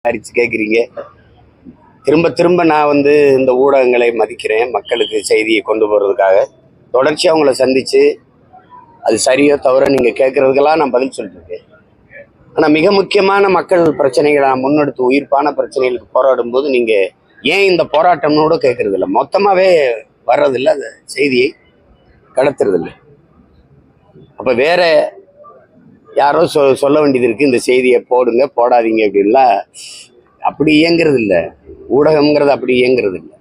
விசாரித்து கேட்குறீங்க திரும்ப திரும்ப நான் வந்து இந்த ஊடகங்களை மதிக்கிறேன் மக்களுக்கு செய்தியை கொண்டு போகிறதுக்காக தொடர்ச்சியாக உங்களை சந்தித்து அது சரியோ தவிர நீங்கள் கேட்குறதுக்கெல்லாம் நான் பதில் சொல்லிட்டுருக்கேன். ஆனால் மிக முக்கியமான மக்கள் பிரச்சனைகளை நான் முன்னெடுத்து உயிர்ப்பான பிரச்சனைகளுக்கு போராடும் போது நீங்கள் ஏன் இந்த போராட்டம்னு கூட கேட்குறதில்ல மொத்தமாகவே வர்றதில்ல அந்த செய்தியை. கடத்துறதில்ல. அப்போ வேற யாரோ சொ சொல்ல வேண்டியது இருக்குது இந்த செய்தியை போடுங்க போடாதீங்க அப்படின்லாம் அப்படி இயங்குறது இல்லை ஊடகம்ங்கிறது அப்படி இயங்குறது இல்லை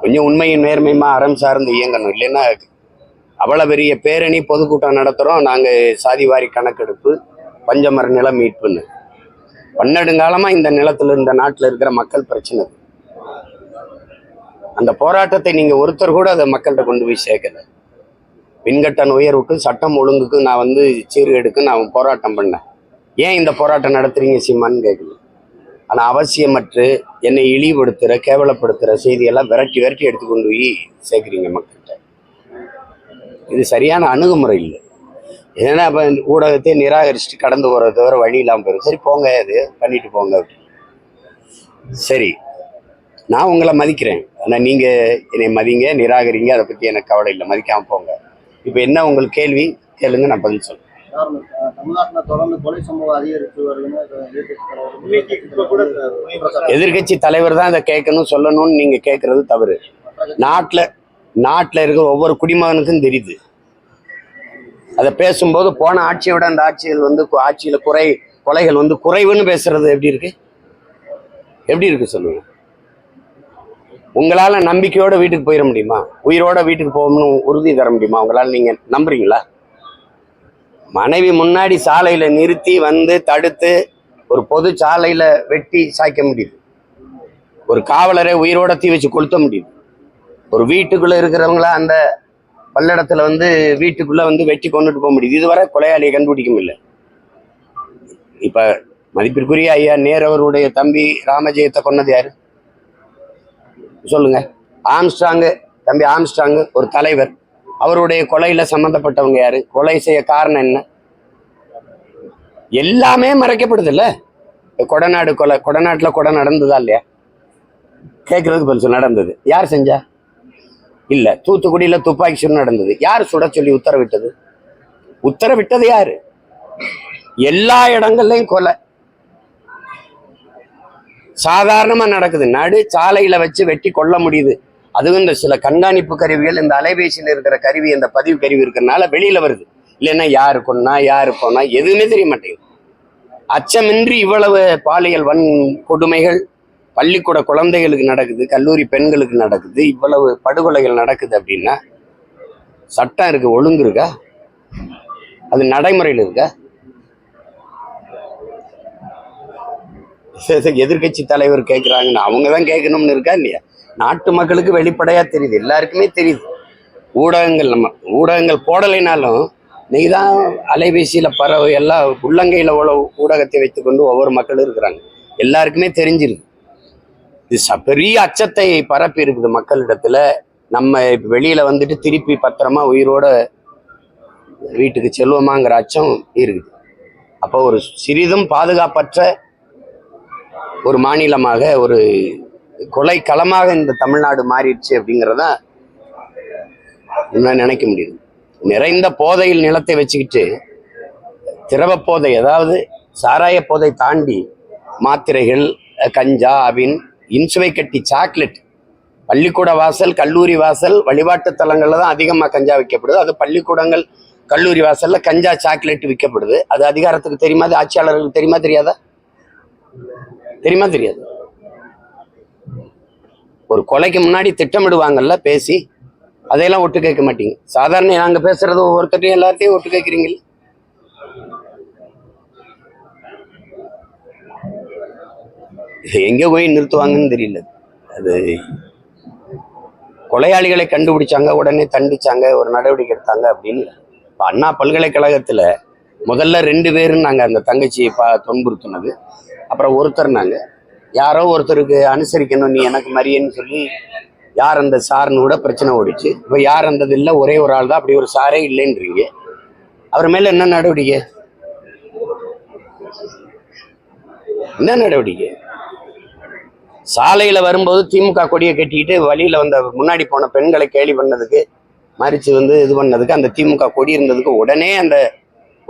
கொஞ்சம் உண்மையின் நேர்மையுமா அறம் சார்ந்து இயங்கணும். இல்லைன்னா அவ்வளோ பெரிய பேரணி பொதுக்கூட்டம் நடத்துகிறோம் நாங்கள் சாதிவாரி கணக்கெடுப்பு பஞ்சமர நிலம் மீட்புன்னு. பன்னெடுங்காலமாக இந்த நிலத்தில் இந்த நாட்டில் இருக்கிற மக்கள் பிரச்சனை. அந்த போராட்டத்தை நீங்கள் ஒருத்தர் கூட அதை மக்கள்கிட்ட கொண்டு போய் சேர்க்கலை. மின்கட்டண உயர்வுக்கு சட்டம் ஒழுங்குக்கு நான் வந்து சீர்கேடுக்கு நான் போராட்டம் பண்ணேன். ஏன் இந்த போராட்டம் நடத்துறீங்க சீமான்னு கேட்கல. ஆனால் அவசியமற்று என்னை இழிவுபடுத்துகிற கேவலப்படுத்துகிற செய்தியெல்லாம் விரட்டி விரட்டி எடுத்து கொண்டு போய் சேர்க்குறீங்க மக்கள்கிட்ட. இது சரியான அணுகுமுறை இல்லை. ஏன்னா அப்போ ஊடகத்தை நிராகரிச்சுட்டு கடந்து போகிறத தவிர வழி இல்லாமல் போயிடும் சரி போங்க அது பண்ணிட்டு போங்க அப்படின்னு. சரி நான் உங்களை மதிக்கிறேன். ஆனால் நீங்கள் என்னை மதிங்க நிராகரிங்க அதை பற்றி எனக்கு கவலை இல்லை. மதிக்காமல் போங்க. இப்போ என்ன உங்களுக்கு கேள்வி? கேளுங்க நான் பதில் சொல்றேன். எதிர்க்கட்சி தலைவர் தான் இதை கேட்கணும் சொல்லணும்னு நீங்கள் கேட்குறது தவறு. நாட்டில் நாட்டில் இருக்கிற ஒவ்வொரு குடிமகனுக்கும் தெரியுது. அதை பேசும்போது போன ஆட்சியோட அந்த ஆட்சிகள் வந்து ஆட்சியில குறை கொலைகள் வந்து குறைவுன்னு பேசுறது எப்படி இருக்கு? எப்படி இருக்கு சொல்லுங்க. உங்களால் நம்பிக்கையோட வீட்டுக்கு போயிட முடியுமா? உயிரோட வீட்டுக்கு போகணும்னு உறுதி தர முடியுமா? உங்களால் நீங்கள் நம்புறீங்களா? மனைவி முன்னாடி சாலையில் நிறுத்தி வந்து தடுத்து ஒரு பொது சாலையில் வெட்டி சாய்க்க முடியுது. ஒரு காவலரை உயிரோட தீ வச்சு கொளுத்த முடியுது. ஒரு வீட்டுக்குள்ளே இருக்கிறவங்கள அந்த பல்லடத்தில் வந்து வீட்டுக்குள்ளே வந்து வெட்டி கொண்டுட்டு போக முடியுது. இதுவரை கொலையாளியை கண்டுபிடிக்க முடியல இப்போ மதிப்பிற்குரிய ஐயா நேர் அவருடைய தம்பி ராமஜெயத்தை கொன்னது யாரு? சொல்லுங்க. ஆம்ஸ்ட்ராங்கு தம்பி ஆம்ஸ்ட்ராங்கு ஒரு தலைவர். அவருடைய கொலையில் சம்மந்தப்பட்டவங்க யார்? கொலை செய்ய காரணம் என்ன? எல்லாமே மறைக்கப்படுதுல்ல? கொடநாடு கொலை கொடநாட்டில் கொடை நடந்ததா இல்லையா? கேட்குறதுக்கு பெருசு நடந்தது. யார் செஞ்சா? இல்லை தூத்துக்குடியில் துப்பாக்கி சூடு நடந்தது. யார் சுட சொல்லி உத்தரவிட்டது? உத்தரவிட்டது யாரு? எல்லா இடங்கள்லையும் கொலை. சாதாரணமாக நடக்குது. நடு சாலையில் வச்சு வெட்டி கொல்ல முடியுது. அதுவும் இந்த சில கண்காணிப்பு கருவிகள் இந்த அலைபேசியில் இருக்கிற கருவி இந்த பதிவு கருவி இருக்கிறனால வெளியில் வருது. இல்லைன்னா யாரு கொன்னா யாரு போனா எதுவுமே தெரிய மாட்டேங்குது. அச்சமின்றி இவ்வளவு பாலியல் வன் கொடுமைகள் பள்ளிக்கூட குழந்தைகளுக்கு நடக்குது கல்லூரி பெண்களுக்கு நடக்குது இவ்வளவு படுகொலைகள் நடக்குது அப்படின்னா சட்டம் இருக்கு ஒழுங்கு இருக்கா? அது நடைமுறையில் இருக்கா? எதிர்கட்சி எதிர்க்கட்சி தலைவர் கேட்குறாங்கன்னு அவங்க தான் கேட்கணும்னு இருக்கா இல்லையா? நாட்டு மக்களுக்கு வெளிப்படையாக தெரியுது. எல்லாருக்குமே தெரியுது. ஊடகங்கள் நம்ம ஊடகங்கள் போடலைனாலும் நீ தான் அலைபேசியில் பரவ எல்லா உள்ளங்கையில் உள்ள ஊடகத்தை வைத்துக்கொண்டு ஒவ்வொரு மக்களும் இருக்கிறாங்க. எல்லாருக்குமே தெரிஞ்சிருக்கு இது ச- பெரிய அச்சத்தை பரப்பி இருக்குது மக்களிடத்துல. நம்ம வெளியில் வந்துட்டு திருப்பி பத்திரமா உயிரோட வீட்டுக்கு செல்வோமாங்கிற அச்சம் இருக்குது. அப்போ ஒரு சிறிதும் பாதுகாப்பற்ற ஒரு மாநிலமாக ஒரு கொலை களமாக இந்த தமிழ்நாடு மாறிடுச்சு அப்படிங்கிறத என்ன நினைக்க முடியுது. நிறைந்த போதையில் நிலத்தை வச்சுக்கிட்டு திரவ போதை அதாவது சாராய போதை தாண்டி மாத்திரைகள் கஞ்சா அபின் இன்சுவை கட்டி சாக்லேட் பள்ளிக்கூட வாசல் கல்லூரி வாசல் வழிபாட்டு தலங்களில் தான் அதிகமாக கஞ்சா விற்கப்படுது. அது பள்ளிக்கூடங்கள் கல்லூரி வாசலில் கஞ்சா சாக்லேட் விற்கப்படுது. அது அதிகாரத்துக்கு தெரியுமா? அது ஆட்சியாளர்களுக்கு தெரியுமா தெரியாதா? தெரியுமா தெரியாது? ஒரு கொலைக்கு முன்னாடி திட்டமிடுவாங்கல்ல பேசி அதையெல்லாம் ஒட்டு கேட்க மாட்டீங்க. சாதாரண நாங்க பேசுறது ஒவ்வொருத்தரையும் எல்லாத்தையும் ஒட்டு கேட்குறீங்களா எங்க போய் நிறுத்துவாங்கன்னு தெரியல. அது கொலையாளிகளை கண்டுபிடிச்சாங்க உடனே தண்டிச்சாங்க ஒரு நடவடிக்கை எடுத்தாங்க அப்படின்னு இல்ல. அண்ணா பல்கலைக்கழகத்தில் முதல்ல ரெண்டு பேரும் நாங்க அந்த தங்கச்சியை பா துன்புறுத்தினது. அப்புறம் ஒருத்தர் நாங்கள் யாரோ ஒருத்தருக்கு அனுசரிக்கணும் நீ எனக்கு மரியன்னு சொல்லி யார் அந்த சார்னு கூட பிரச்சனை ஓடிச்சு. இப்போ யார் அந்தது இல்லை ஒரே ஒரு ஆள் தான் அப்படி ஒரு சாரே இல்லைன்றீங்க. அவர் மேலே என்ன நடவடிக்கை? என்ன நடவடிக்கை? சாலையில வரும்போது திமுக கொடியை கட்டிக்கிட்டு வழியில வந்த முன்னாடி போன பெண்களை கேலி பண்ணதுக்கு மறிச்சு வந்து இது பண்ணதுக்கு அந்த திமுக கொடி இருந்ததுக்கு உடனே அந்த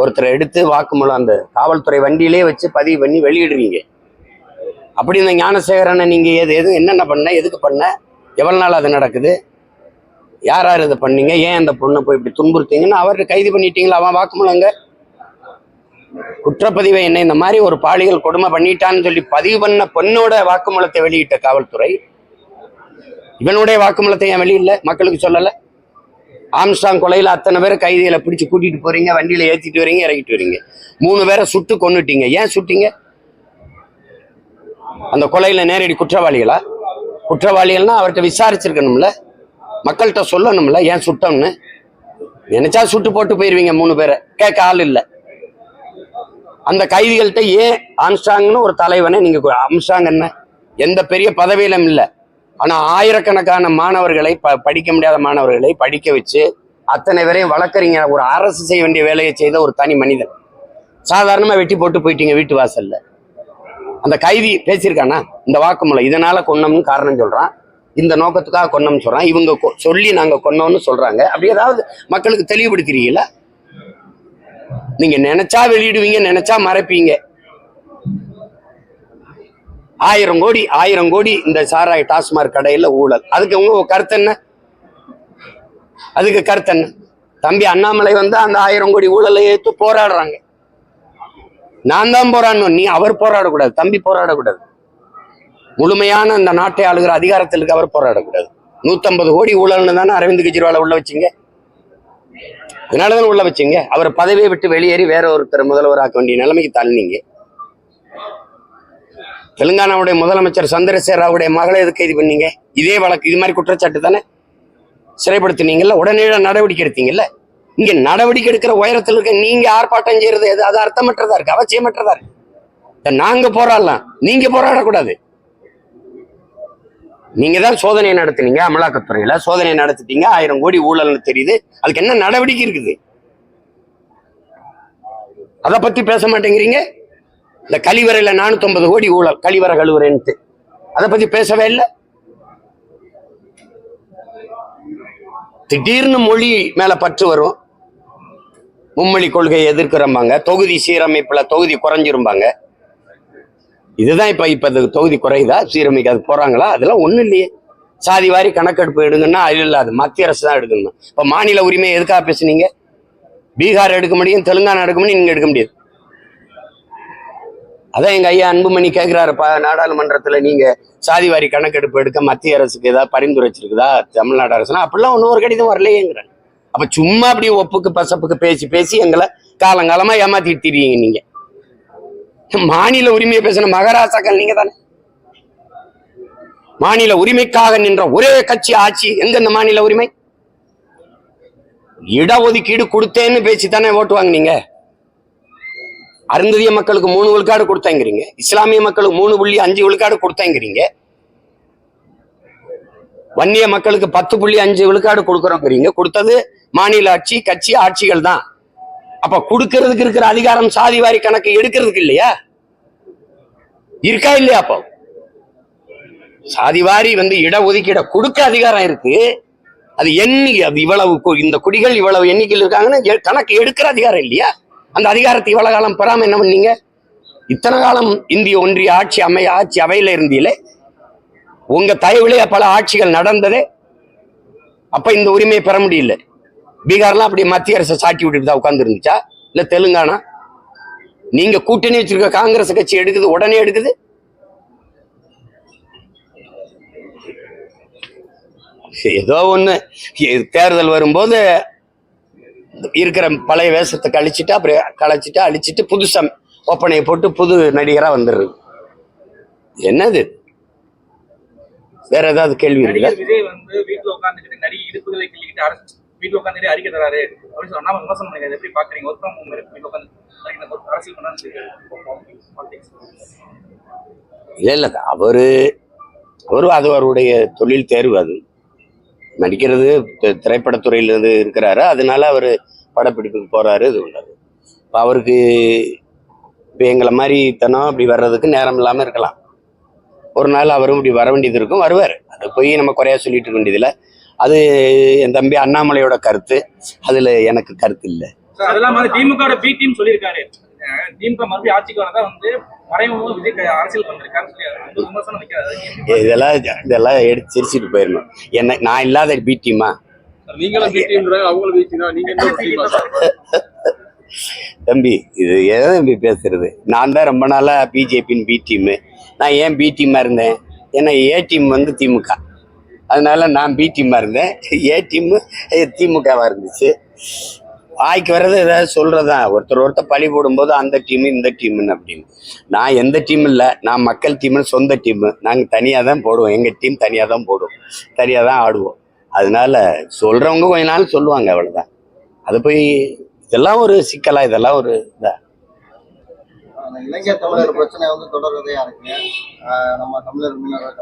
ஒருத்தரை எடுத்து வாக்குமூலம் அந்த காவல்துறை வண்டியிலே வச்சு பதிவு பண்ணி வெளியிடுறீங்க. அப்படி இந்த ஞானசேகரனை நீங்கள் எது எது என்னென்ன பண்ண எதுக்கு பண்ண எவ்வளோ நாள் அது நடக்குது? யார் யார் இதை பண்ணீங்க? ஏன் அந்த பொண்ணை போய் இப்படி துன்புறுத்தீங்கன்னு அவர்கிட்ட கைது பண்ணிட்டீங்களா? அவன் வாக்குமூலங்க குற்றப்பதிவை என்ன இந்த மாதிரி ஒரு பாலியல் கொடுமை பண்ணிட்டான்னு சொல்லி பதிவு பண்ண பொண்ணோட வாக்குமூலத்தை வெளியிட்ட காவல்துறை. இவனுடைய வாக்குமூலத்தை ஏன் வெளியில மக்களுக்கு சொல்லலை? ஆம்ஸ்டாங் கொலையில் அத்தனை பேரை கைதிகளை பிடிச்சி கூட்டிட்டு போறீங்க வண்டியில் ஏற்றிட்டு வரீங்க இறக்கிட்டு வரீங்க. மூணு பேரை சுட்டு கொண்டுட்டீங்க ஏன் சுட்டீங்க? அந்த கொலையில் நேரடி குற்றவாளிகளா? குற்றவாளிகள்னா அவர்கிட்ட விசாரிச்சிருக்கணும்ல. மக்கள்கிட்ட சொல்லணும்ல ஏன் சுட்டோம்னு. நினைச்சா சுட்டு போட்டு போயிருவீங்க மூணு பேரை? கேட்க ஆள் இல்லை. அந்த கைதிகள்கிட்ட ஏன் ஆம்ஸ்டாங்னு ஒரு தலைவனை நீங்கள் ஆம்ஸ்டாங் என்ன? எந்த பெரிய பதவியிலும் இல்லை. ஆனா ஆயிரக்கணக்கான மாணவர்களை ப படிக்க முடியாத மாணவர்களை படிக்க வச்சு அத்தனை பேரையும் வளர்க்குறீங்க. ஒரு அரசு செய்ய வேண்டிய வேலையை செய்த ஒரு தனி மனிதன். சாதாரணமா வெட்டி போட்டு போயிட்டீங்க வீட்டு வாசல்ல. அந்த கைதி பேசியிருக்கானா? இந்த வாக்குமூலம். இதனால கொன்னோம்னு காரணம் சொல்றான். இந்த நோக்கத்துக்காக கொன்னோம்னு சொல்றான். இவங்க கொ- சொல்லி நாங்க கொன்னோம்னு சொல்றாங்க. அப்படி ஏதாவது மக்களுக்கு தெளிவுபடுத்துறீங்களா? நீங்க நினைச்சா வெளியிடுவீங்க நினைச்சா மறைப்பீங்க. ஆயிரம் கோடி ஆயிரம் கோடி இந்த சாராய டாஸ்மாக் கடையில ஊழல். அதுக்கு உங்க கருத்து என்ன? அதுக்கு கருத்து என்ன? தம்பி அண்ணாமலை வந்து அந்த ஆயிரம் கோடி ஊழலை ஏற்று போராடுறாங்க. நான் தான் போராடணும். நீ அவர் போராடக்கூடாது தம்பி போராடக்கூடாது. முழுமையான அந்த நாட்டை ஆளுகிற அதிகாரத்தில் இருக்க அவர் போராடக்கூடாது. நூத்தம்பது கோடி ஊழல்னு தானே அரவிந்த் கெஜ்ரிவாலை உள்ள வச்சீங்க? அதனாலதான் உள்ள வச்சீங்க? அவர் பதவியை விட்டு வெளியேறி வேற ஒருத்தர் முதல்வராக்க வேண்டிய நிலைமைக்கு தள்ளினீங்க தெலுங்கானாவுடைய முதலமைச்சர் சந்திரசேகர் ராவுடைய மகளை எது கைது பண்ணீங்க? இதே வழக்கு இது மாதிரி குற்றச்சாட்டு தானே? சிறைப்படுத்தினீங்கல்ல? உடனே நடவடிக்கை எடுத்தீங்கல்ல? இங்க நடவடிக்கை எடுக்கிற உயரத்தில் இருக்க நீங்க ஆர்ப்பாட்டம் செய்யறது எது? அது அர்த்தமற்றதா இருக்கு? அவசியமற்றதா இருக்கு? நாங்க போராடலாம். நீங்க போராடக்கூடாது. நீங்க தான் சோதனை நடத்துனீங்க அமலாக்கத்துறையில. சோதனை நடத்திட்டீங்க ஆயிரம் கோடி ஊழல்னு தெரியுது. அதுக்கு என்ன நடவடிக்கை இருக்குது? அதை பத்தி பேச மாட்டேங்கிறீங்க? இந்த கழிவறையில நானூற்றம்பது கோடி ஊழல் கழிவறை கழுவுறேன்ட்டு. அதை பத்தி பேசவே இல்லை. திடீர்னு மொழி மேல பற்று வரும். மும்மொழி கொள்கையை எதிர்க்கிறம்பாங்க. தொகுதி சீரமைப்பில் தொகுதி குறைஞ்சிரும்பாங்க. இதுதான் இப்போ இப்ப இது தொகுதி குறையுதா சீரமைக்க அது போறாங்களா? அதெல்லாம் ஒன்றும் இல்லையே. சாதி வாரி கணக்கெடுப்பு எடுங்கன்னா அது இல்லை அது மத்திய அரசு தான் எடுக்கணும். இப்போ மாநில உரிமை எதுக்காக பேசுனீங்க? பீகார் எடுக்க முடியும் தெலுங்கானா எடுக்க முடியும் நீங்க எடுக்க முடியாது. அதான் எங்க ஐயா அன்புமணி கேட்கிறாருப்பா நாடாளுமன்றத்துல நீங்க சாதிவாரி கணக்கெடுப்பு எடுக்க மத்திய அரசுக்கு ஏதாவது பரிந்துரைச்சிருக்குதா தமிழ்நாடு அரசுனா அப்படிலாம் ஒன்றும் ஒரு கடிதம் வரலையேங்கிறேன் அப்ப சும்மா அப்படியே ஒப்புக்கு பசப்புக்கு பேசி பேசி எங்களை காலங்காலமா ஏமாத்திட்டு திரியுங்க நீங்க. மாநில உரிமையை பேசின மகாராஷ்டிராக்கள் நீங்க தானே. மாநில உரிமைக்காக நின்ற ஒரே கட்சி ஆட்சி எங்க இந்த மாநில உரிமை? இடஒதுக்கீடு கொடுத்தேன்னு பேசி தானே ஓட்டு வாங்குனீங்க? அருந்ததிய மக்களுக்கு மூணு விழுக்காடு கொடுத்தேங்கிறீங்க இஸ்லாமிய மக்களுக்கு மூணு புள்ளி அஞ்சு விழுக்காடு கொடுத்தேங்கிறீங்க வன்னிய மக்களுக்கு பத்து புள்ளி அஞ்சு விழுக்காடு கொடுக்குறோங்கிறீங்க. கொடுத்தது மாநில ஆட்சி கட்சி ஆட்சிகள் தான். அப்ப கொடுக்கறதுக்கு இருக்கிற அதிகாரம் சாதி வாரி கணக்கு எடுக்கிறதுக்கு இல்லையா? இருக்கா இல்லையா அப்போ? சாதி வாரி வந்து இடஒதுக்கீட கொடுக்க அதிகாரம் இருக்கு. அது எண்ணி அது இவ்வளவு இந்த குடிகள் இவ்வளவு எண்ணிக்கையில் இருக்காங்கன்னு கணக்கு எடுக்கிற அதிகாரம் இல்லையா? அந்த அதிகாரத்தை இவ்வளவு காலம் பெறாம என்ன பண்ணீங்க? இத்தனை காலம் இந்திய ஒன்றிய ஆட்சி அமை ஆட்சி அவையில் இருந்தீங்களே? உங்க தயவுலே பல ஆட்சிகள் நடந்ததே? அப்ப இந்த உரிமையை பெற முடியல. பீகார்லாம் அப்படி மத்திய அரசை சாட்டி விட்டுட்டு தான் உட்கார்ந்து இருந்துச்சா இல்ல தெலுங்கானா? நீங்க கூட்டணி வச்சிருக்க காங்கிரஸ் கட்சி எடுக்குது உடனே எடுக்குது? ஏதோ ஒண்ணு தேர்தல் வரும்போது இருக்கிற பழைய வேஷத்தை கழிச்சிட்டு அப்புறம் கழிச்சிட்டு அழிச்சிட்டு புதுசா ஒப்பனையை போட்டு புது நடிகரா வந்துடுறது. என்னது? வேற ஏதாவது கேள்வி இருக்குதா விஜய் வந்து வீட்டுல உட்காந்துக்கிட்டு நடிகை இடுப்புகளை கிள்ளிக்கிட்டு அரசு வீட்டுல உட்காந்துட்டு அறிக்கை தராரு. அப்படின்னு சொன்னா விமர்சனம் பண்ணி எப்படி பாக்குறீங்க? ஒர்க் ஃப்ரம் ஹோம் இருக்கு. வீட்டுல உட்காந்து அரசியல் பண்ணான்னு இல்ல இல்ல அவரு அவரு அது அவருடைய தொழில் தேர்வு அது. நடிக்கிறது தி- இருந்து இருக்கிறாரு. அதனால அவர் படப்பிடிப்புக்கு போகிறாரு இது உள்ளது இப்போ அவருக்கு இப்போ எங்களை மாதிரி தனம் அப்படி வர்றதுக்கு நேரம் இல்லாமல் இருக்கலாம். ஒரு நாள் அவரும் இப்படி வர வேண்டியது இருக்கும் வருவார். அதை போய் நம்ம குறையா சொல்லிட்டு இருக்க வேண்டியதில்லை. அது என் தம்பி அண்ணாமலையோட கருத்து. அதில் எனக்கு கருத்து இல்லை. அதெல்லாம் திமுக பி டீம் சொல்லியிருக்காரு. திமுக மறுபடியும் ஆட்சிக்கு வரதான் வந்து இதெல்லாம் இதெல்லாம் எடுத்து சிரிச்சிட்டு போயிடணும். என்ன நான் இல்லாத பி டீமா? தம்பி இது எதை தம்பி பேசுறது? நான் தான் ரொம்ப நாளா பிஜேபின்னு பி டீமு நான் ஏன் பி டீமா இருந்தேன்? ஏன்னா ஏ டீம் வந்து திமுக. அதனால நான் பி டீமா இருந்தேன். ஏ டீம் திமுகவா இருந்துச்சு. வாய்க்கு வர்றது ஏதாவது சொல்றதா ஒருத்தர் ஒருத்தர் பழி போடும்போது அந்த டீம் இந்த டீம்னு அப்படின்னு. நான் எந்த டீம் இல்லை நான் மக்கள் டீம்னு சொந்த டீமு நாங்கள் தனியாக தான் போடுவோம். எங்கள் டீம் தனியாக தான் போடுவோம் தனியாக தான் ஆடுவோம். அதனால சொல்றவங்க கொஞ்ச நாள் சொல்லுவாங்க அவ்வளோதான் அது போய் இதெல்லாம் ஒரு சிக்கலா இதெல்லாம் ஒரு இதாக அந்த இளைஞர் தமிழர் பிரச்சனை வந்து தொடர்கதையா இருக்கு ஆஹ் நம்ம தமிழர் மீனவர்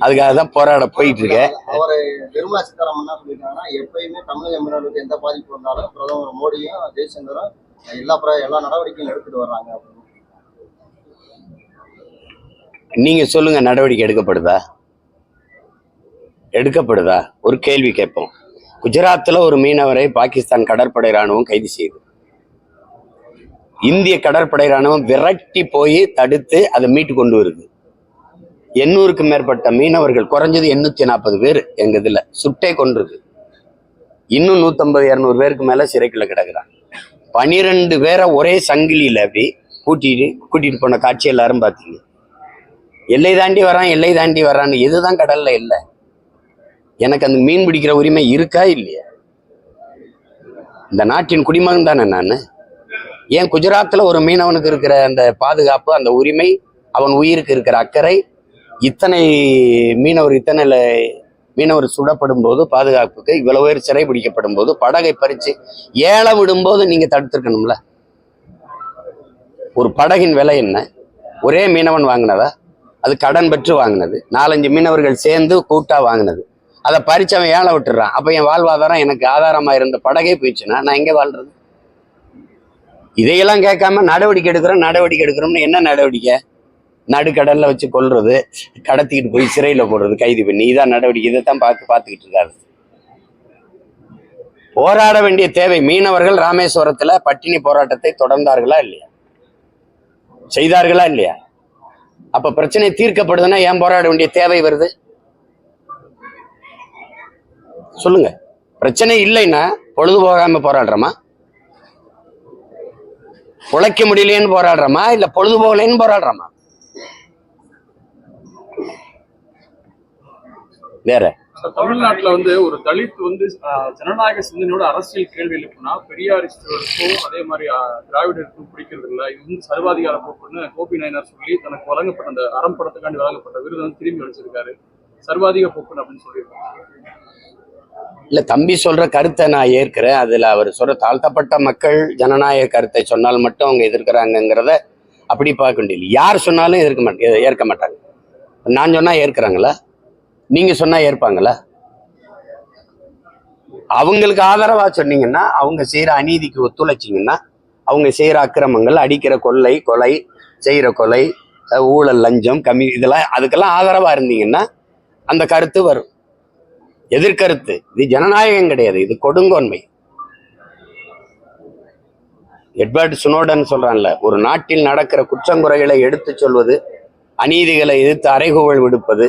அதுக்காக தான் போராட போயிட்டு இருக்கேன். அவரு நிர்மலா சீதாராமன் என்ன சொல்லியிருக்காங்கன்னா எப்பயுமே தமிழக மீனவர்களுக்கு எந்த பாதிப்பு வந்தாலும் பிரதமர் மோடியும் ஜெய்சங்கரும் எல்லா எல்லா நடவடிக்கையும் எடுத்துட்டு வர்றாங்க. அப்படின்னு நீங்க சொல்லுங்க நடவடிக்கை எடுக்கப்படுதா? எடுக்கப்படுதா? ஒரு கேள்வி கேட்போம். குஜராத்தில் ஒரு மீனவரை பாகிஸ்தான் கடற்படை ராணுவம் கைது செய்யுது இந்திய கடற்படை ராணுவம் விரட்டி போய் தடுத்து அதை மீட்டு கொண்டு வருது. எண்ணூறுக்கு மேற்பட்ட மீனவர்கள் குறைஞ்சது எண்ணூத்தி நாற்பது பேர் எங்க இதுல சுட்டே கொண்டிருக்கு இன்னும் நூத்தம்பது இரநூறு பேருக்கு மேல சிறைக்குள்ள கிடக்குறாங்க. பனிரெண்டு பேரை ஒரே சங்கிலியில அப்படி கூட்டிட்டு கூட்டிட்டு போன காட்சி எல்லாரும் பார்த்தீங்க. எல்லை தாண்டி வரான் எல்லை தாண்டி வரான்னு இதுதான் கடல்ல இல்லை. எனக்கு அந்த மீன் பிடிக்கிற உரிமை இருக்கா இல்லையா? இந்த நாட்டின் குடிமகன் தானே நான்? ஏன் குஜராத்ல ஒரு மீனவனுக்கு இருக்கிற அந்த பாதுகாப்பு அந்த உரிமை அவன் உயிருக்கு இருக்கிற அக்கறை இத்தனை மீனவர் இத்தனை மீனவர் சுடப்படும் போது பாதுகாப்புக்கு இவ்வளவு பேர் சிறை பிடிக்கப்படும் போது படகை பறிச்சு ஏல விடும்போது நீங்க தடுத்துருக்கணும்ல? ஒரு படகின் விலை என்ன? ஒரே மீனவன் வாங்கினதா? அது கடன் பெற்று வாங்கினது. நாலஞ்சு மீனவர்கள் சேர்ந்து கூட்டாக வாங்கினது. அதை பறிச்சு அவன் ஏழை விட்டுறான். அப்ப என் வாழ்வாதாரம் எனக்கு ஆதாரமா இருந்த படகே போயிடுச்சுன்னா நான் எங்க வாழ்றது? இதையெல்லாம் கேட்காம நடவடிக்கை எடுக்கிறோம் நடவடிக்கை எடுக்கிறோம்னு என்ன நடவடிக்கை? நடுக்கடலில் வச்சு கொல்றது கடத்திக்கிட்டு போய் சிறையில் போடுறது கைது பண்ணி. இதான் நடவடிக்கை. இதை தான் பார்த்து பார்த்துக்கிட்டு இருக்காரு. போராட வேண்டிய தேவை மீனவர்கள் ராமேஸ்வரத்தில் பட்டினி போராட்டத்தை தொடர்ந்தார்களா இல்லையா? செய்தார்களா இல்லையா? அப்ப பிரச்சனை தீர்க்கப்படுதுன்னா ஏன் போராட வேண்டிய தேவை வருது? சொல்லுங்க. பிரச்சனை இல்லைன்னா பொழுது போகாமல் போராடுறோமா? உழைக்க முடியலையேன்னு போராடுறோமா? இல்ல பொழுது போகலைன்னு போராடுறோமா? வேற. தமிழ்நாட்டுல வந்து ஒரு தலித் வந்து ஜனநாயக சிந்தனையோட அரசியல் கேள்வி எழுப்புனா பெரியாரிஸ்டுகளுக்கும் அதே மாதிரி திராவிடருக்கும் பிடிக்கிறது இல்ல. இது வந்து சர்வாதிகார போக்குன்னு கோபி நாயனார் சொல்லி தனக்கு வழங்கப்பட்ட அந்த அறம் படத்துக்காண்டி வழங்கப்பட்ட விருது வந்து திரும்பி அளிச்சிருக்காரு. சர்வாதிக போக்குன்னு அப்படின்னு சொல்லியிருக்காங்க. இல்ல தம்பி சொல்ற கருத்தை நான் ஏற்கிறேன். அதுல அவர் சொல்ற தாழ்த்தப்பட்ட மக்கள் ஜனநாயக கருத்தை சொன்னால் மட்டும் அவங்க எதிர்க்கிறாங்கிறத அப்படி பார்க்க முடியல யார் சொன்னாலும் எதிர்க்க மாட்டேன் ஏற்க மாட்டாங்க. நான் சொன்னா ஏற்கிறாங்களா? நீங்க சொன்னா ஏற்பாங்களா? அவங்களுக்கு ஆதரவா சொன்னீங்கன்னா அவங்க செய்யற அநீதிக்கு ஒத்துழைச்சிங்கன்னா அவங்க செய்யற அக்கிரமங்கள் அடிக்கிற கொள்ளை கொலை செய்யற கொலை ஊழல் லஞ்சம் கம்மி இதெல்லாம் அதுக்கெல்லாம் ஆதரவா இருந்தீங்கன்னா அந்த கருத்து வரும். எதிர்கருத்து. இது ஜனநாயகம் கிடையாது இது கொடுங்கோன்மை. எட்வர்ட் சுனோடன் சொல்றான்ல ஒரு நாட்டில் நடக்கிற குற்றங்குறைகளை எடுத்துச் சொல்வது அநீதிகளை எதிர்த்து அறைகூவல் விடுப்பது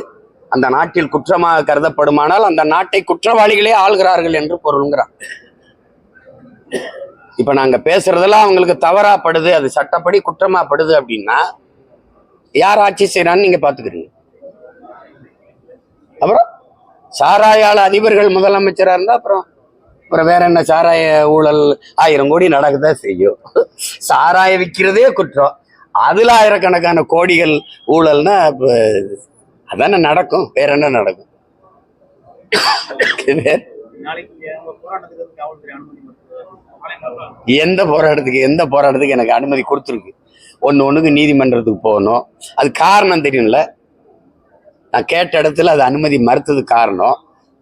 அந்த நாட்டில் குற்றமாக கருதப்படுமானால் அந்த நாட்டை குற்றவாளிகளே ஆள்கிறார்கள் என்று பொருள்ங்கிறான். இப்ப நாங்க பேசுறதெல்லாம் அவங்களுக்கு தவறாப்படுது அது சட்டப்படி குற்றமாப்படுது அப்படின்னா யார் ஆட்சி செய்யறான்னு நீங்க பாத்துக்கிறீங்க. அப்புறம்? சாராயால அதிபர்கள் முதலமைச்சரா இருந்தா அப்புறம் அப்புறம் வேற என்ன சாராய ஊழல் ஆயிரம் கோடி நடக்கதான் செய்யும். சாராய விற்கிறதே குற்றம். அதுல ஆயிரக்கணக்கான கோடிகள் ஊழல்னா அதானே நடக்கும். வேற என்ன நடக்கும்? எந்த போராட்டத்துக்கு எந்த போராட்டத்துக்கு எனக்கு அனுமதி கொடுத்துருக்கு? ஒன்று ஒன்றுக்கு நீதிமன்றத்துக்கு போகணும். அது காரணம் தெரியும்ல. நான் கேட்ட இடத்துல அது அனுமதி மறுத்தது காரணம்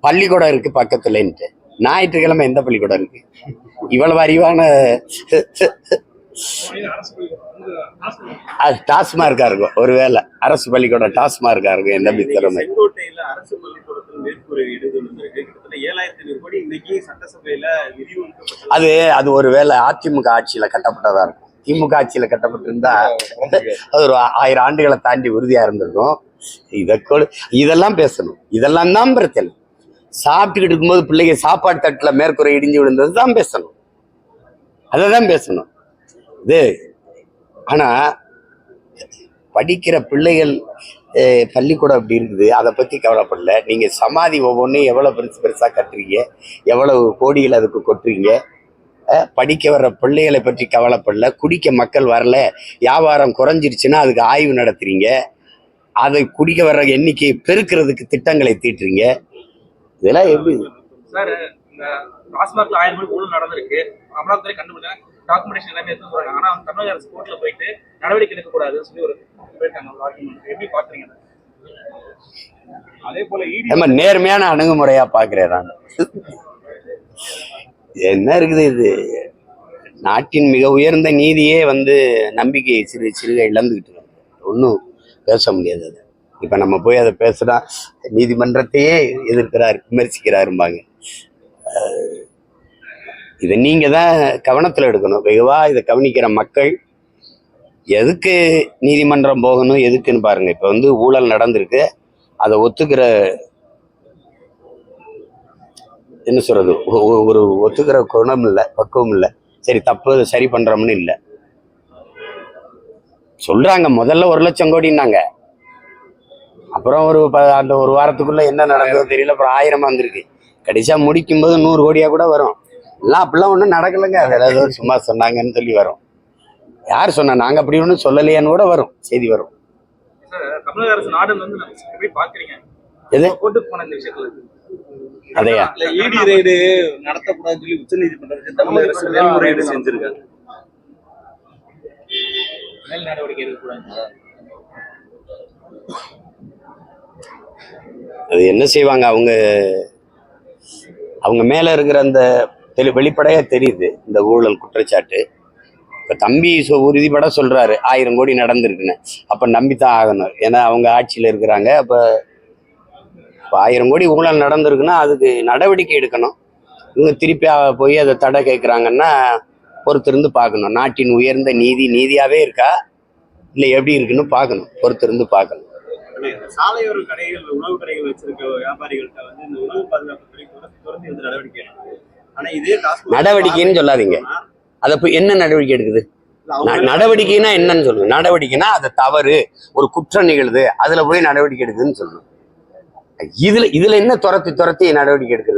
பள்ளிக்கூடம் இருக்கு பக்கத்துலன்ட்டு. ஞாயிற்றுக்கிழமை எந்த பள்ளிக்கூடம் இருக்கு? இவ்வளவு அறிவான. அது டாஸ்மார்க்கா இருக்கும் ஒருவேளை. அரசு பள்ளிக்கூடம் டாஸ்மார்க்கா இருக்கும் தம்பி திறமை அது அது ஒருவேளை அதிமுக ஆட்சியில கட்டப்பட்டதா இருக்கும். திமுக ஆட்சியில கட்டப்பட்டிருந்தா அது ஒரு ஆயிரம் ஆண்டுகளை தாண்டி உறுதியா இருந்திருக்கும். இதை இதெல்லாம் பேசணும். இதெல்லாம் தான் பிரச்சனை. சாப்பிட்டுக்கிட்டு இருக்கும்போது பிள்ளைங்க சாப்பாடு தட்டில் மேற்கூரை இடிஞ்சு விழுந்தது தான் பேசணும். அதை தான் பேசணும். இது ஆனால் படிக்கிற பிள்ளைகள் பள்ளிக்கூடம் அப்படி இருக்குது. அதை பற்றி கவலைப்படல. நீங்கள் சமாதி ஒவ்வொன்றும் எவ்வளோ பெருசு பெருசாக கட்டுறீங்க? எவ்வளவு கோடிகள் அதுக்கு கொட்டுறீங்க? படிக்க வர்ற பிள்ளைகளை பற்றி கவலைப்படல. குடிக்க மக்கள் வரல. வியாபாரம் குறைஞ்சிருச்சுன்னா அதுக்கு ஆய்வு நடத்துறீங்க. அதை குடிக்க வர்ற எண்ணிக்கையை பெருக்கிறதுக்கு திட்டங்களை தீட்டுறீங்க. இதெல்லாம் எப்படி? சார் இந்த டாஸ்மாக்ல ஆயிரம் கோடி ஊழல் நடந்திருக்கு. அமலாக்கத்துறை கண்டுபிடிச்சாங்க டாக்குமெண்டேஷன் எல்லாமே எடுத்து சொல்றாங்க ஆனா தமிழக அரசு கோர்ட்ல போயிட்டு நடவடிக்கை எடுக்கக்கூடாதுன்னு சொல்லி ஒரு. எப்படி பாக்குறீங்க? அதை? போல நம்ம நேர்மையான அணுகுமுறையா பார்க்கிறேன் நான். என்ன இருக்குது இது? நாட்டின் மிக உயர்ந்த நீதியே வந்து நம்பிக்கையை சிறு சிறுக இழந்துகிட்டு ஒன்றும் பேச முடியாது அது. இப்போ நம்ம போய் அதை பேசுனா நீதிமன்றத்தையே எதிர்க்கிறார் விமர்சிக்கிறாரும்பாங்க. இதை நீங்கள் தான் கவனத்தில் எடுக்கணும். வெகுவாக இதை கவனிக்கிற மக்கள் எதுக்கு நீதிமன்றம் போகணும் எதுக்குன்னு பாருங்கள் இப்போ வந்து ஊழல் நடந்திருக்கு. அதை ஒத்துக்கிற என்ன சொல்கிறது ஒ- ஒ- ஒரு ஒத்துக்கிற குணம் இல்லை பக்குவம் இல்லை. சரி தப்பு சரி பண்ணுறோம்னு இல்லை. சொல்றாங்க முதல்ல ஒரு லட்சம் கோடின்னாங்க. அப்புறம் ஒரு அந்த ஒரு வாரத்துக்குள்ள என்ன நடந்ததோ தெரியல அப்புறம் ஆயிரமா வந்திருக்கு. கடைசியா முடிக்கும் போது நூறு கோடியா கூட வரும். எல்லாம் அப்படிலாம் ஒன்றும் நடக்கலைங்க. அதெல்லாம் ஏதோ சும்மா சொன்னாங்கன்னு சொல்லி வரும். யார் சொன்னா நாங்க அப்படி ஒன்றும் சொல்லலையான்னு கூட வரும். செய்தி வரும். சார் தமிழக அரசு நாடு வந்து எப்படி பாக்குறீங்க எது? கோர்ட்டுக்கு போன இந்த விஷயத்துல. அதையா? இடி நடத்தக்கூடாதுன்னு சொல்லி உச்ச நீதிமன்றத்துக்கு தமிழக அரசு மேல்முறையீடு செஞ்சிருக்காங்க. மேல் நடவடிக்கை எடுக்கக்கூடாது அது என்ன செய்வாங்க? அவங்க அவங்க மேல இருக்கிற அந்த தெளி வெளிப்படையா தெரியுது இந்த ஊழல் குற்றச்சாட்டு. இப்ப தம்பி உறுதிபட உறுதிப்பட சொல்றாரு ஆயிரம் கோடி நடந்திருக்குன்னு. அப்ப நம்பித்தான் ஆகணும். ஏன்னா அவங்க ஆட்சியில இருக்கிறாங்க அப்ப இப்போ ஆயிரம் கோடி ஊழல் நடந்திருக்குன்னா அதுக்கு நடவடிக்கை எடுக்கணும். இவங்க திருப்பி போய் அதை தடை கேட்குறாங்கன்னா பொறுத்திருந்து பார்க்கணும். நாட்டின் உயர்ந்த நீதி நீதியாவே இருக்கா? இல்லை எப்படி இருக்குன்னு பார்க்கணும். பொறுத்திருந்து பார்க்கணும். சாலையோர கடைகள் உணவு கடைகள் வச்சிருக்க வியாபாரிகள்கிட்ட வந்து இந்த உணவு பாதுகாப்பு தொடர்ந்து நடவடிக்கை எடுக்குது ஆனா இதே நடவடிக்கைன்னு சொல்லாதீங்க. அதை போய் என்ன நடவடிக்கை எடுக்குது? நடவடிக்கைனா என்னன்னு சொல்லுங்க. நடவடிக்கைனா அது தவறு. ஒரு குற்றம் நிகழுது. அதுல போய் நடவடிக்கை எடுக்குதுன்னு சொல்லணும். இதுல இதுல என்ன துரத்தி துரத்தி நடவடிக்கை எடுக்கிறது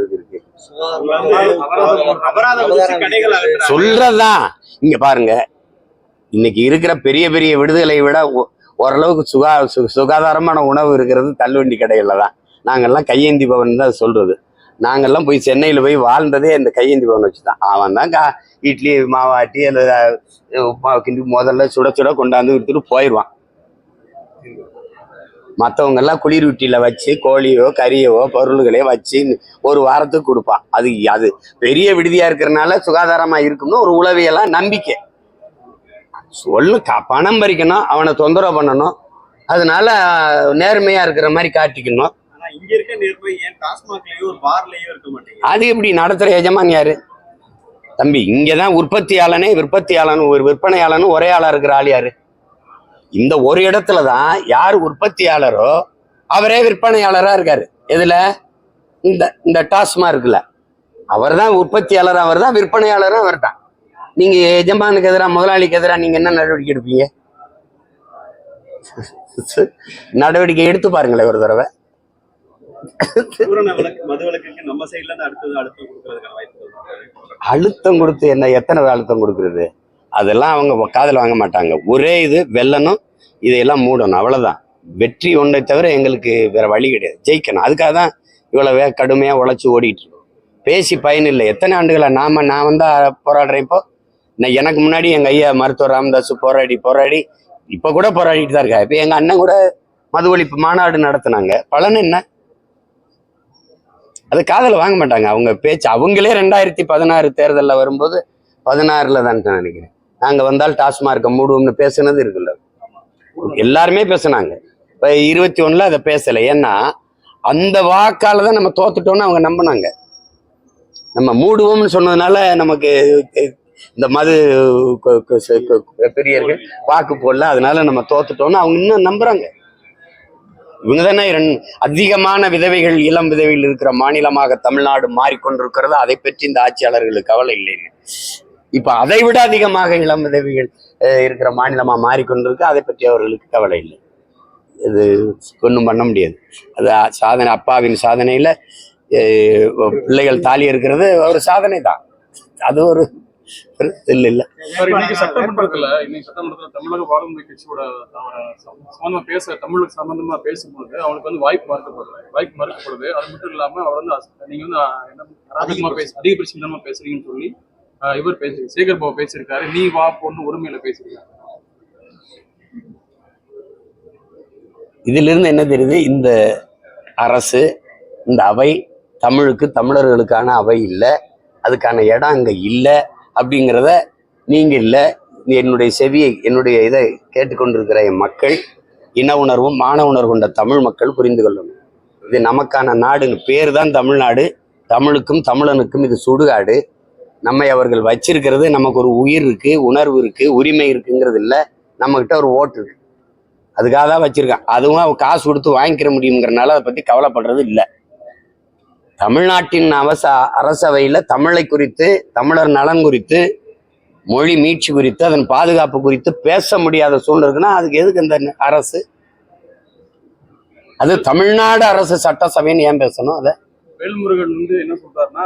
சொல்றதுதான் இங்க பாருங்க. இன்னைக்கு இருக்கிற பெரிய பெரிய விடுதலை விட ஒ- ஓரளவுக்கு சுகா சு- சுகாதாரமான உணவு இருக்கிறது தள்ளுவண்டி கடைகள்ல தான். நாங்கெல்லாம் கையேந்தி பவன் தான் சொல்றது. நாங்கெல்லாம் போய் சென்னையில் போய் வாழ்ந்ததே இந்த கையேந்தி பவன் வச்சு தான் அவன் தான் கா இட்லி மாவாட்டி அந்த உப்புமா கிண்டி முதல்ல சுட சுட கொண்டாந்து விட்டுட்டு போயிடுவான் மற்றவங்க எல்லாம் குளிர் வீட்டில வச்சு கோழியோ கறியவோ பொருள்களையோ வச்சு ஒரு வாரத்துக்கு கொடுப்பான். அது அது பெரிய விடுதியா இருக்கிறனால சுகாதாரமா இருக்கும்னு ஒரு உளவியலா நம்பிக்கை. சொல்லு பணம் பறிக்கணும் அவனை தொந்தரவு பண்ணணும். அதனால நேர்மையா இருக்கிற மாதிரி காட்டிக்கணும். இங்க அது எப்படி? நடத்துற எஜமான் யாரு? தம்பி இங்கதான் உற்பத்தியாளனே விற்பத்தியாளன் ஒரு விற்பனையாளனும் ஒரே ஆளா இருக்கிற ஆள் யாரு? இந்த ஒரு இடத்துல தான் யார் உற்பத்தியாளரோ அவரே விற்பனையாளரா இருக்காரு. எதுல? இந்த இந்த டாஸ்மா இருக்குல்ல. அவர் தான் உற்பத்தியாளர் அவர் தான் விற்பனையாளரும் அவர் தான் நீங்க எஜமானுக்கு எதிராக முதலாளிக்கு எதிராக நீங்க என்ன நடவடிக்கை எடுப்பீங்க? நடவடிக்கை எடுத்து பாருங்களேன் ஒரு தடவை. அழுத்தம் கொடுத்து என்ன எத்தனை அழுத்தம் கொடுக்கறது? அதெல்லாம் அவங்க காதில் வாங்க மாட்டாங்க. ஒரே இது வெல்லணும் இதையெல்லாம் மூடணும். அவ்வளோதான் வெற்றி ஒன்றை தவிர எங்களுக்கு வேறு வழி கிடையாது. ஜெயிக்கணும். அதுக்காக தான் இவ்வளோ வே- உழைச்சி ஓடிட்டு இருக்கோம். பேசி பயன் இல்லை. எத்தனை ஆண்டுகளை நாம் நான் வந்து போராடுறேன் இப்போ? நான் எனக்கு முன்னாடி எங்கள் ஐயா மருத்துவர் ராமதாஸ் போராடி போராடி இப்போ கூட போராடிட்டு தான் இருக்கா இப்போ எங்கள் அண்ணன் கூட மது ஒழிப்பு மாநாடு நடத்துனாங்க. பலன் என்ன? அது காதல் வாங்க மாட்டாங்க. அவங்க பேச்சு அவங்களே ரெண்டாயிரத்தி பதினாறு தேர்தலில் வரும்போது பதினாறில் தான் நினைக்கிறேன். நாங்க வந்தால் டாஸ்மார்க்கை மூடுவோம்னு பேசுனது இருக்குல்ல. எல்லாருமே பேசுனாங்க. இப்போ இருபத்தி ஒண்ணுல அதை பேசலை. ஏன்னா அந்த வாக்கால் தான் நம்ம தோத்துட்டோம்னு அவங்க நம்பினாங்க. நம்ம மூடுவோம்னு சொன்னதுனால நமக்கு இந்த மது பெரியர்கள் வாக்கு போடல. அதனால நம்ம தோத்துட்டோம்னு அவங்க இன்னும் நம்புறாங்க. இவங்க தானே அதிகமான விதவைகள் இளம் விதவைகள் இருக்கிற மாநிலமாக தமிழ்நாடு மாறிக்கொண்டிருக்கிறது? அதை பற்றி இந்த ஆட்சியாளர்களுக்கு கவலை இல்லைன்னு. இப்ப அதை விட அதிகமாக இளம் விதவைகள் இருக்கிற மாநிலமா மாறிக்கொண்டிருக்கு. அதை பற்றி அவர்களுக்கு கவலை இல்லை. இது ஒன்றும் பண்ண முடியாது. அது சாதனை அப்பாவின் சாதனையில பிள்ளைகள் தாலி இருக்கிறது ஒரு சாதனை தான். அது ஒரு இல்ல. இல்ல சட்டமன்றத்துல இன்னைக்கு சட்டமன்றத்துல தமிழக வாழ்முறை கட்சியோட சம்பந்தமா பேச தமிழுக்கு சம்பந்தமா பேசும்போது அவனுக்கு வந்து வாய்ப்பு மறுக்கப்படுது. வாய்ப்பு மறுக்கப்படுது. அது மட்டும் இல்லாம அவர் வந்து நீங்க வந்து அஹ், என்ன அதிகமா பேச அதிக பேசுறீங்கன்னு சொல்லி இவர் பேசி சேகர் பாபு பேசியிருக்காரு. நீ வா பொண்ணு உரிமையில பேசியிருக்காரு. இதிலிருந்து என்ன தெரியுது? இந்த அரசு இந்த அவை தமிழுக்கு தமிழர்களுக்கான அவை இல்லை அதுக்கான இடம் அங்கே இல்லை அப்படிங்கிறத நீங்கள் இல்லை. என்னுடைய செவியை என்னுடைய இதை கேட்டுக்கொண்டிருக்கிற என் மக்கள் இன உணர்வும் மான உணர்வு கொண்ட தமிழ் மக்கள் புரிந்து கொள்ளணும். இது நமக்கான நாடுங்க பேர் தான் தமிழ்நாடு. தமிழுக்கும் தமிழனுக்கும் இது சுடுகாடு. நம்மை அவர்கள் வச்சிருக்கிறது நமக்கு ஒரு உயிர் இருக்கு உணர்வு இருக்கு உரிமை இருக்குங்கிறது இல்லை. நம்மக்கிட்ட ஒரு ஓட்டு இருக்கு. அதுக்காக தான் வச்சிருக்கான். அதுவும் அவன் காசு கொடுத்து வாங்கிக்கிற முடியுங்கிறனால அதை பத்தி கவலைப்படுறது இல்லை. தமிழ்நாட்டின் அவச அரசவையில் தமிழை குறித்து தமிழர் நலன் குறித்து மொழி மீட்சி குறித்து அதன் பாதுகாப்பு குறித்து பேச முடியாத சூழ்நிலை இருக்குன்னா அதுக்கு எதுக்கு இந்த அரசு? அது தமிழ்நாடு அரசு சட்டசபைன்னு ஏன் பேசணும் அதை? வேல்முருகன் வந்து என்ன சொல்றாருன்னா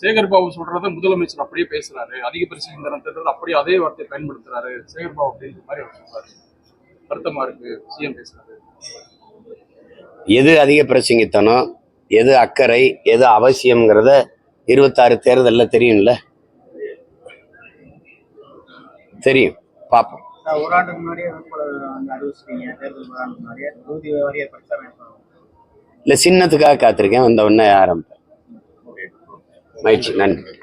சேகர் பாபு சொல்றத முதலமைச்சர் அப்படியே பேசுறாரு. அதிக பிரச்சனை திட்டத்தை அப்படியே அதே வார்த்தையை பயன்படுத்துறாரு. சேகர் பாபு அப்படின்ற மாதிரி அவர் சொல்றாரு. வருத்தமா இருக்கு. சிஎம் பேசுறாரு. எது அதிக பிரசங்கித்தனம்? எது அக்கறை? எது அவசியம்ங்கிறத இருபத்தாறு தேர்தலில் தெரியும்ல? தெரியும். பார்ப்போம். ஒரு ஆண்டுக்கு முன்னாடியே அறிவிச்சிட்டீங்க தேர்தல் ஒரு ஆண்டுக்கு முன்னாடியே தொகுதி வாரிய பிரச்சாரம் எப்போ? இல்லை சின்னத்துக்காக காத்திருக்கேன். வந்த உடனே ஆரம்பிப்பேன். மகிழ்ச்சி நன்றி